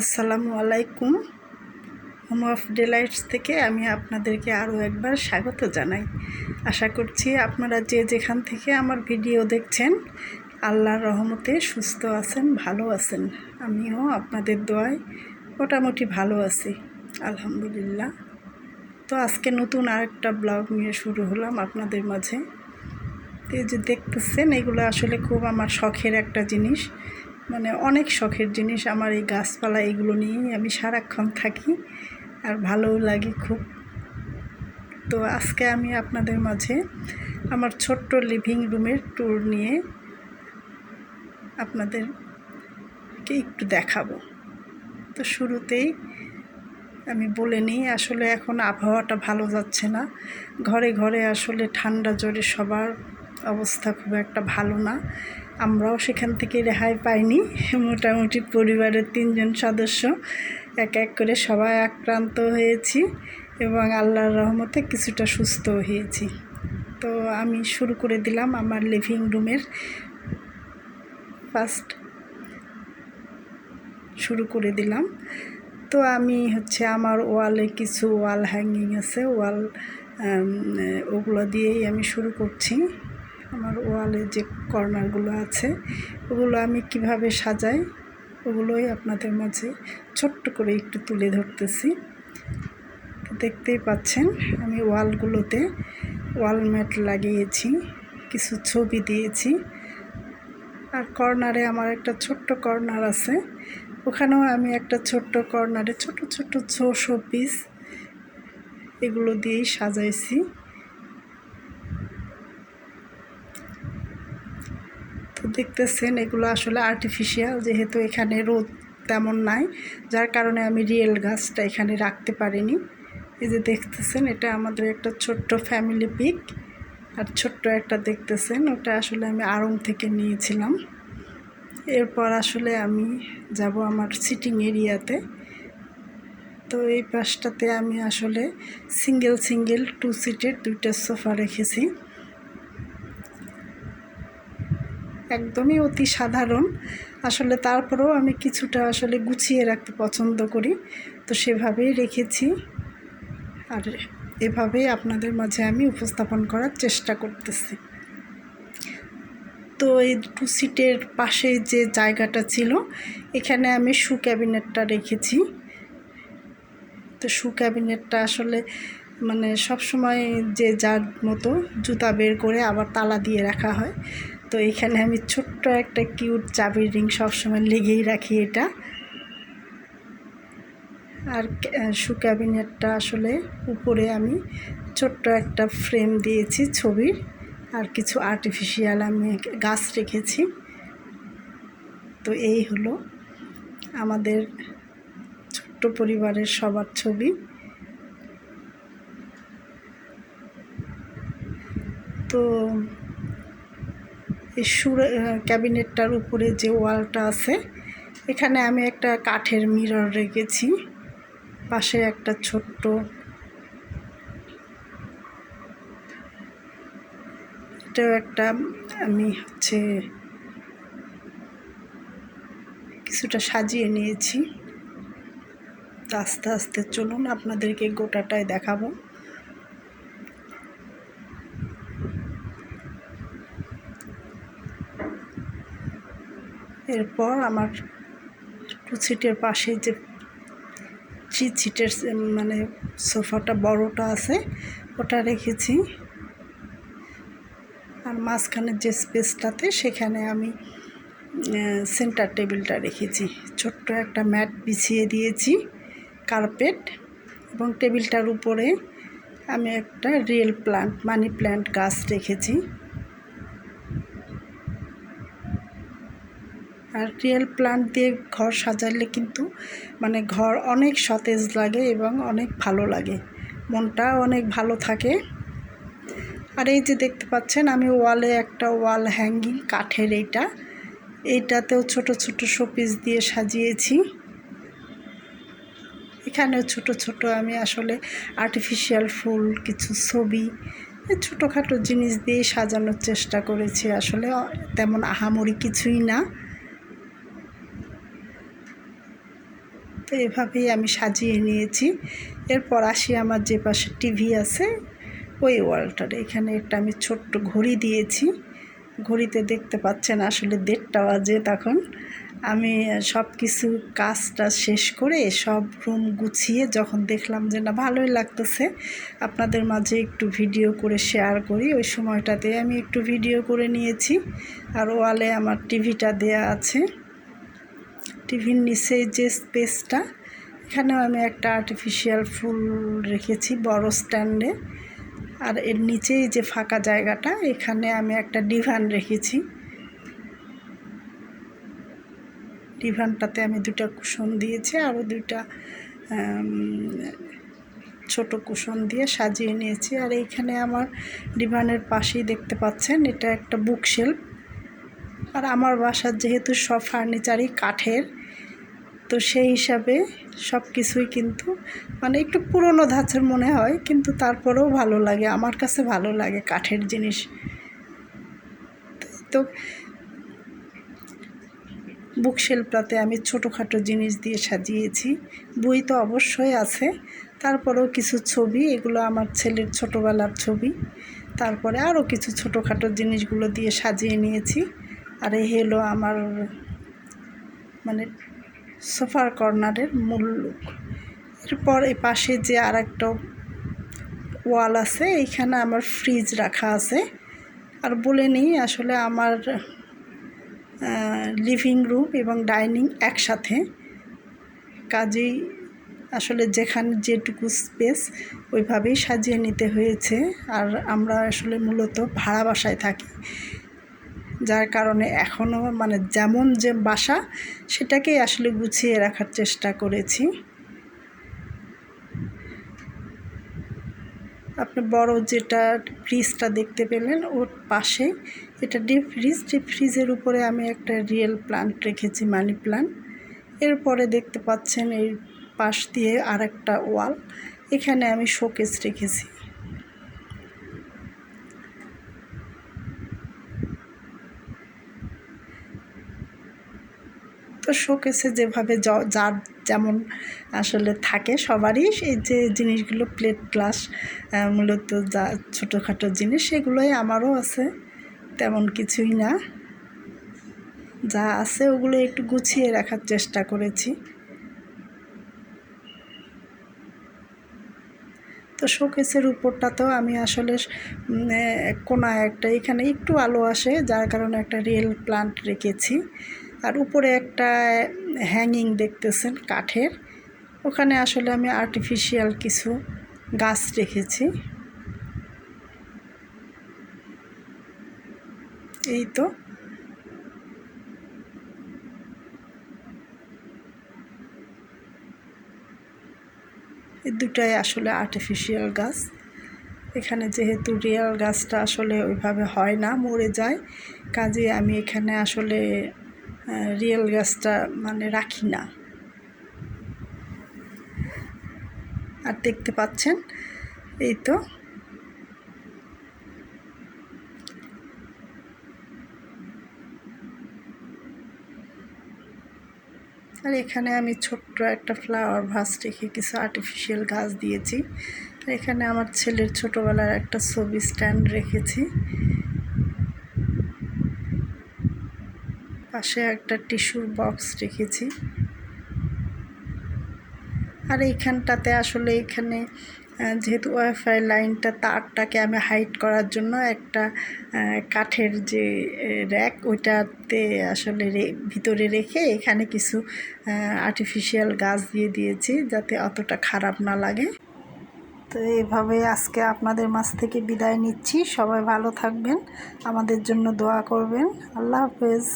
আসসালামু আলাইকুম। Home of ডেলাইটস থেকে আমি আপনাদেরকে আরও একবার স্বাগত জানাই। আশা করছি আপনারা যে যেখান থেকে আমার ভিডিও দেখছেন, আল্লাহর রহমতে সুস্থ আছেন, ভালো আছেন। আমিও আপনাদের দোয়ায় মোটামুটি ভালো আছি, আলহামদুলিল্লাহ। তো আজকে নতুন আরেকটা ব্লগ নিয়ে শুরু হলাম আপনাদের মাঝে। এই যে দেখতেছেন, এগুলো আসলে খুব আমার শখের একটা জিনিস। মানে অনেক শখের জিনিস আমার এই গাছপালা এগুলো নিয়েই আমি সারাক্ষণ থাকি আর ভালোও লাগে খুব। তো আজকে আমি আপনাদের মাঝে আমার ছোট্ট লিভিং রুমের ট্যুর নিয়ে আপনাদেরকে একটু দেখাবো। তো শুরুতেই আমি বলে নিই, আসলে এখন আবহাওয়াটা ভালো যাচ্ছে না। ঘরে ঘরে আসলে ঠান্ডা জ্বরে সবার অবস্থা খুব একটা ভালো না। আমরাও সেখান থেকে রেহাই পাইনি। মোটামুটি পরিবারের তিনজন সদস্য, এক এক করে সবাই আক্রান্ত হয়েছি এবং আল্লাহর রহমতে কিছুটা সুস্থ হয়েছি। তো আমি শুরু করে দিলাম আমার লিভিং রুমের ফার্স্ট শুরু করে দিলাম। তো আমি হচ্ছে আমার ওয়ালে কিছু ওয়াল হ্যাঙ্গিং আছে। ওয়াল ওগুলো দিয়েই আমি শুরু করছি। আমার ওয়ালে যে কর্নারগুলো আছে, ওগুলো আমি কীভাবে সাজাই, ওগুলোই আপনাদের মাঝে ছোট্ট করে একটু তুলে ধরতেছি। দেখতেই পাচ্ছেন, আমি ওয়ালগুলোতে ওয়াল ম্যাট লাগিয়েছি, কিছু ছবি দিয়েছি। আর কর্নারে আমার একটা ছোট্ট কর্নার আছে, ওখানেও আমি একটা ছোট্ট কর্নারে ছোট ছোট ছো শো পিস এগুলো দিয়েই সাজাইছি। দেখতেছেন, এগুলো আসলে আর্টিফিশিয়াল যেহেতু এখানে রোদ তেমন নাই, যার কারণে আমি রিয়েল গাছটা এখানে রাখতে পারিনি। এই যে দেখতেছেন, এটা আমাদের একটা ছোট্ট ফ্যামিলি পিক আর ছোট্ট একটা দেখতেছেন, ওটা আসলে আমি আড়ং থেকে নিয়েছিলাম। এরপর আসলে আমি যাব আমার সিটিং এরিয়াতে তো এই পাশটাতে আমি আসলে সিঙ্গেল সিঙ্গেল টু সিটের দুইটা সোফা রেখেছি। একদমই অতি সাধারণ। আসলে তারপরেও আমি কিছুটা আসলে গুছিয়ে রাখতে পছন্দ করি। তো সেভাবেই রেখেছি। আর এভাবেই আপনাদের মাঝে আমি উপস্থাপন করার চেষ্টা করতেছি। তো এই টু সিটের পাশে যে জায়গাটা ছিল, এখানে আমি শু ক্যাবিনেটটা রেখেছি। তো শু ক্যাবিনেটটা আসলে মানে সব সময় যে যার মতো জুতা বের করে আবার তালা দিয়ে রাখা হয়। তো এখানে আমি ছোট্ট একটা কিউট চাবির রিং সবসময় লেগেই রাখি এটা। আর শু ক্যাবিনেটটা আসলে উপরে আমি ছোট্ট একটা ফ্রেম দিয়েছি ছবির। আর কিছু আর্টিফিশিয়াল আমি গাছ রেখেছি। তো এই হলো আমাদের ছোট্ট পরিবারের সবার ছবি। তো এই সুর ক্যাবিনেটটার উপরে যে ওয়ালটা আছে, এখানে আমি একটা কাঠের মিরর রেখেছি। পাশে একটা ছোট্ট এটাও একটা, আমি হচ্ছে কিছুটা সাজিয়ে নিয়েছি। আস্তে আস্তে চলুন, আপনাদেরকে গোটাটাই দেখাবো। এরপর আমার টু সিটের পাশে যে থ্রি সিটের মানে সোফাটা বড়টা আছে, ওটা রেখেছি। আর মাঝখানের যে স্পেসটাতে সেখানে আমি সেন্টার টেবিলটা রেখেছি। ছোট্ট একটা ম্যাট বিছিয়ে দিয়েছি কার্পেট এবং টেবিলটার উপরে আমি একটা রিয়েল প্লান্ট মানি প্ল্যান্ট গাছ রেখেছি। আর রিয়েল প্লান্ট দিয়ে ঘর সাজালে কিন্তু মানে ঘর অনেক সতেজ লাগে এবং অনেক ভালো লাগে। মনটা অনেক ভালো থাকে। আর এই যে দেখতে পাচ্ছেন, আমি ওয়ালে একটা ওয়াল হ্যাঙ্গিং কাঠের এইটা। এইটাতেও ছোট ছোট শোপিস দিয়ে সাজিয়েছি। এখানেও ছোট ছোট আমি আসলে আর্টিফিশিয়াল ফুল, কিছু ছবি ছোটোখাটো জিনিস দিয়ে সাজানোর চেষ্টা করেছি। আসলে তেমন আহামরি কিছুই না। তো এভাবেই আমি সাজিয়ে নিয়েছি। এরপর আসি আমার যে পাশে টিভি আছে, ওই ওয়ালটার। এখানে একটা আমি ছোট্ট ঘড়ি দিয়েছি। ঘড়িতে দেখতে পাচ্ছেন আসলে দেড়টা বাজে তখন। আমি সব কিছু কাজটা শেষ করে সব রুম গুছিয়ে যখন দেখলাম যে, না, ভালোই লাগতেছে, আপনাদের মাঝে একটু ভিডিও করে শেয়ার করি। ওই সময়টাতে আমি একটু ভিডিও করে নিয়েছি। আর ওয়ালে আমার টিভিটা দেয়া আছে। টিভির নিচে যে স্পেসটা, এখানেও আমি একটা আর্টিফিশিয়াল ফুল রেখেছি বড় স্ট্যান্ডে। আর এর নিচেই যে ফাঁকা জায়গাটা, এখানে আমি একটা ডিভান রেখেছি। ডিভানটাতে আমি দুটা কুশন দিয়েছি, আরও দুইটা ছোট কুশন দিয়ে সাজিয়ে নিয়েছি। আর এইখানে আমার ডিভানের পাশেই দেখতে পাচ্ছেন, এটা একটা বুক শেলফ আর আমার বাসার যেহেতু সব ফার্নিচারই কাঠের, তো সেই হিসাবে সব কিছুই কিন্তু মানে একটু পুরনো ধাঁচের মনে হয়, কিন্তু তারপরেও ভালো লাগে, আমার কাছে ভালো লাগে কাঠের জিনিস। তো বুকশেলফটাতে আমি ছোটোখাটো জিনিস দিয়ে সাজিয়েছি, বই তো অবশ্যই আছে, তারপরেও কিছু ছবি, এগুলো আমার ছেলের ছোটোবেলার ছবি, তারপরে আরও কিছু ছোটোখাটো জিনিসগুলো দিয়ে সাজিয়ে নিয়েছি। আর এই হলো আমার মানে সোফার কর্নারের মূল লুক। এরপর এই পাশে যে আর একটা ওয়াল আছে, এইখানে আমার ফ্রিজ রাখা আছে। আর বলে নিই, আসলে আমার লিভিং রুম এবং ডাইনিং একসাথে। কাজেই আসলে যেখানে যেটুকু স্পেস, ওইভাবেই সাজিয়ে নিতে হয়েছে। আর আমরা আসলে মূলত ভাড়া বাসায় থাকি। যার কারণে এখনও মানে যেমন যে বাসা, সেটাকেই আসলে গুছিয়ে রাখার চেষ্টা করেছি। আপনি বড় যেটা ফ্রিজটা দেখতে পেলেন, ওর পাশে এটা ডিপ ফ্রিজ ডিপ ফ্রিজের উপরে আমি একটা রিয়েল প্লান্ট রেখেছি মানি প্লান্ট এরপরে দেখতে পাচ্ছেন এই পাশ দিয়ে আর একটা ওয়াল এখানে আমি শোকেস রেখেছি। তো শোকেসে যেভাবে যার যেমন আসলে থাকে সবারই এই যে জিনিসগুলো প্লেট গ্লাস মূলত যা ছোটোখাটো জিনিস, সেগুলোই আমারও আছে, তেমন কিছুই না। যা আছে ওগুলো একটু গুছিয়ে রাখার চেষ্টা করেছি। তো শোকেসের উপরটা তো আমি আসলে কোনা একটা, এখানে একটু আলো আসে, যার কারণে একটা রিয়েল প্লান্ট রেখেছি। আর উপরে একটা হ্যাঙ্গিং দেখতেছেন কাঠের। ওখানে আসলে আমি আর্টিফিশিয়াল কিছু গাছ রেখেছি। এই তো। এই দুটাই আসলে আর্টিফিশিয়াল গাছ। এখানে যেহেতু রিয়েল গাছটা আসলে ওইভাবে হয় না, মরে যায়। কাজে আমি এখানে আসলে রিয়েল গাছটা মানে রাখি না। আর দেখতে পাচ্ছেন, এই তো। আর এখানে আমি ছোট্ট একটা ফ্লাওয়ার ভাস রেখে কিছু আর্টিফিশিয়াল গাছ দিয়েছি। এখানে আমার ছেলের ছোটোবেলার একটা ছবি স্ট্যান্ড রেখেছি। পাশে একটা টিস্যুর বক্স রেখেছি। আর এইখানটাতে আসলে এখানে যেহেতু ওয়াইফাই লাইনটা, তারটাকে আমি হাইট করার জন্য একটা কাঠের যে র্যাক, ওইটাতে আসলে ভিতরে রেখে এখানে কিছু আর্টিফিশিয়াল গাছ দিয়ে দিয়েছি যাতে অতটা খারাপ না লাগে। তো এইভাবে আজকে আপনাদের মাছ থেকে বিদায় নিচ্ছি। সবাই ভালো থাকবেন, আমাদের জন্য দোয়া করবেন। আল্লাহ হাফেজ।